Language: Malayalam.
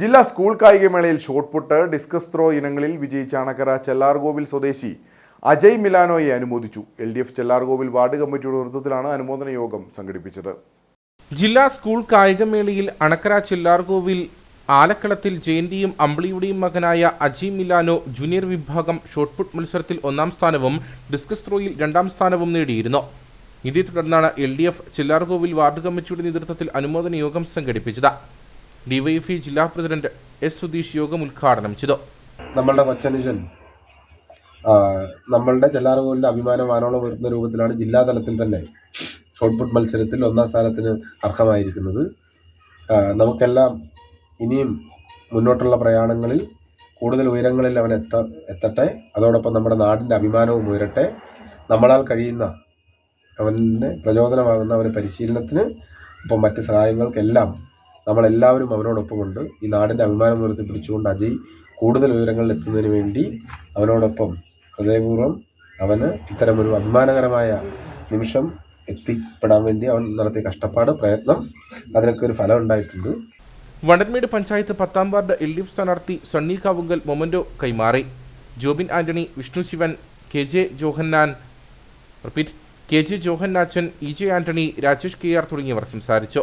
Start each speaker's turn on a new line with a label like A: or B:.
A: ജില്ലാ സ്കൂൾ കായികമേളയിൽ ഷോട്ട്പുട്ട് ഡിസ്കസ് ത്രോ ഇനങ്ങളിൽ വിജയിച്ച അണക്കര ചെല്ലാർകോവിൽ സ്വദേശി അജയ് മിലാനോയെ അനുമോദിച്ചു. L D F Chellarkovil ward കമ്മിറ്റിയുടെ നേതൃത്വത്തിലാണ് അനുമോദന യോഗം സംഘടിപ്പിച്ചത്.
B: ജില്ലാ സ്കൂൾ കായികമേളയിൽ അണക്കര ചെല്ലാർകോവിൽ ആലക്കളത്തിൽ ജയന്തിയും അമ്പിളിയുടെയും മകനായ അജി മിലാനോ ജൂനിയർ വിഭാഗം ഷോട്ട്പുട്ട് മത്സരത്തിൽ ഒന്നാം സ്ഥാനവും ഡിസ്കസ് ത്രോയിൽ രണ്ടാം സ്ഥാനവും നേടിയിരുന്നു. ഇതേ തുടർന്നാണ് L D F Chellarkovil ward കമ്മിറ്റിയുടെ നേതൃത്വത്തിൽ അനുമോദന യോഗം സംഘടിപ്പിച്ചത്. ഡിവൈഎഫ്ഇ ജില്ലാ പ്രസിഡന്റ് എസ് സുധീഷ് യോഗം ഉദ്ഘാടനം ചെയ്തു.
C: നമ്മളുടെ കൊച്ചനുജൻ നമ്മളുടെ ചെല്ലാറുകൂലിന്റെ അഭിമാനം ആനോളം വരുന്ന രൂപത്തിലാണ് ജില്ലാ തലത്തിൽ തന്നെ ഷോട്ട് പുട്ട് മത്സരത്തിൽ ഒന്നാം സ്ഥാനത്തിന് അർഹമായിരിക്കുന്നത്. നമുക്കെല്ലാം ഇനിയും മുന്നോട്ടുള്ള പ്രയാണങ്ങളിൽ കൂടുതൽ ഉയരങ്ങളിൽ അവൻ എത്ത എത്തട്ടെ. അതോടൊപ്പം നമ്മുടെ നാടിന്റെ അഭിമാനവും ഉയരട്ടെ. നമ്മളാൽ കഴിയുന്ന അവന് പ്രചോദനമാകുന്ന അവന് പരിശീലനത്തിന് ഒപ്പം മറ്റ് സഹായങ്ങൾക്കെല്ലാം നമ്മളെല്ലാവരും അവനോടൊപ്പമുണ്ട്. ഈ നാടിന്റെ അഭിമാനം ഉയർത്തിപ്പിടിച്ചുകൊണ്ട് അജയ് കൂടുതൽ ഉയരങ്ങളിൽ എത്തുന്നതിന് വേണ്ടി അവനോടൊപ്പം ഹൃദയപൂർവം അവന് ഇത്തരമൊരു അഭിമാനകരമായ നിമിഷം എത്തിപ്പെടാൻ വേണ്ടി അവൻ നടത്തിയ കഷ്ടപ്പാട് പ്രയത്നം അതിനൊക്കെ ഒരു ഫലം ഉണ്ടായിട്ടുണ്ട്.
B: വണ്ടൻമേട് പഞ്ചായത്ത് പത്താം വാർഡ് എൽ ഡി എഫ് സ്ഥാനാർത്ഥി സണ്ണി കാവുങ്കൽ മൊമന്റോ കൈമാറി. Jobin Antony Vishnu Sivan K J Johannan repeat K J Johannachan E J Antony Rajesh K R തുടങ്ങിയവർ സംസാരിച്ചു.